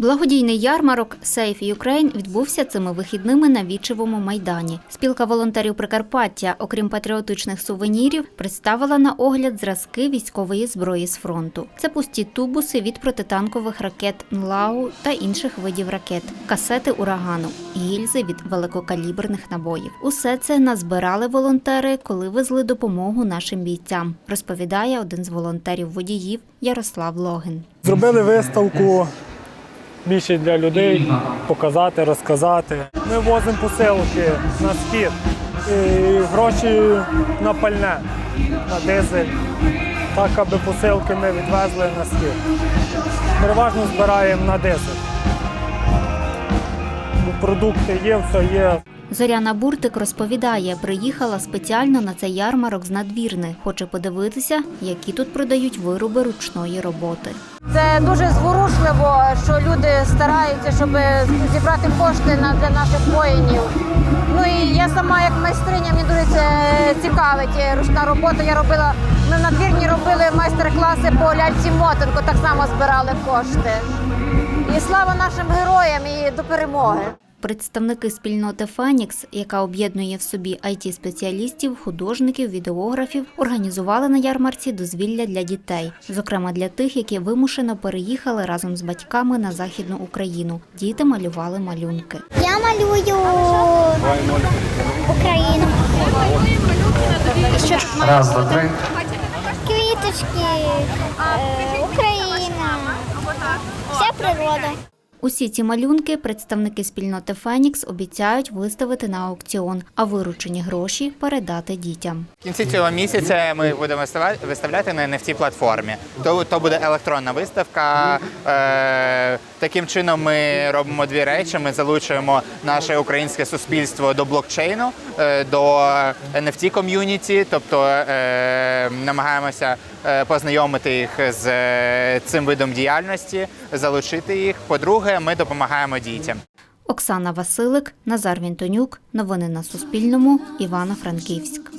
Благодійний ярмарок Safe Ukraine відбувся цими вихідними на Вічевому майдані. Спілка волонтерів Прикарпаття, окрім патріотичних сувенірів, представила на огляд зразки військової зброї з фронту. Це пусті тубуси від протитанкових ракет НЛАУ та інших видів ракет, касети урагану, гільзи від великокаліберних набоїв. Усе це назбирали волонтери, коли везли допомогу нашим бійцям, розповідає один з волонтерів водіїв Ярослав Логин. Зробили виставку більше для людей, показати, розказати. Ми возимо посилки на схід, і гроші на пальне, на дизель, так, аби посилки ми відвезли на схід. Переважно збираємо на дизель. Продукти є, все є. Зоряна Буртик розповідає, приїхала спеціально на цей ярмарок з надвірни. Хоче подивитися, які тут продають вироби ручної роботи. Це дуже зворушливо, що люди стараються, щоб зібрати кошти на для наших воїнів. Ну і я сама як майстриня, мені дуже це цікавить ручна робота. Я робила, ми в надвірні робили майстер-класи по ляльці мотинку, так само збирали кошти. І слава нашим героям і до перемоги. Представники спільноти Фенікс, яка об'єднує в собі it спеціалістів художників, відеографів, організували на ярмарці дозвілля для дітей, зокрема для тих, які вимушено переїхали разом з батьками на західну Україну. Діти малювали малюнки. Я малюю Україну. Раз, два, три. квіточки, е, Україна, вся природа. Усі ці малюнки представники спільноти Фенікс обіцяють виставити на аукціон, а виручені гроші передати дітям. В кінці цього місяця ми будемо виставляти на NFT платформі. То, то буде електронна виставка. Е, таким чином ми робимо дві речі. Ми залучуємо наше українське суспільство до блокчейну, е, до NFT ком'юніті, тобто е, намагаємося познайомити їх з е, цим видом діяльності, залучити їх. По-друге, ми допомагаємо дітям. Оксана Василик, Назар Вінтонюк. Новини на Суспільному. Івано-Франківськ.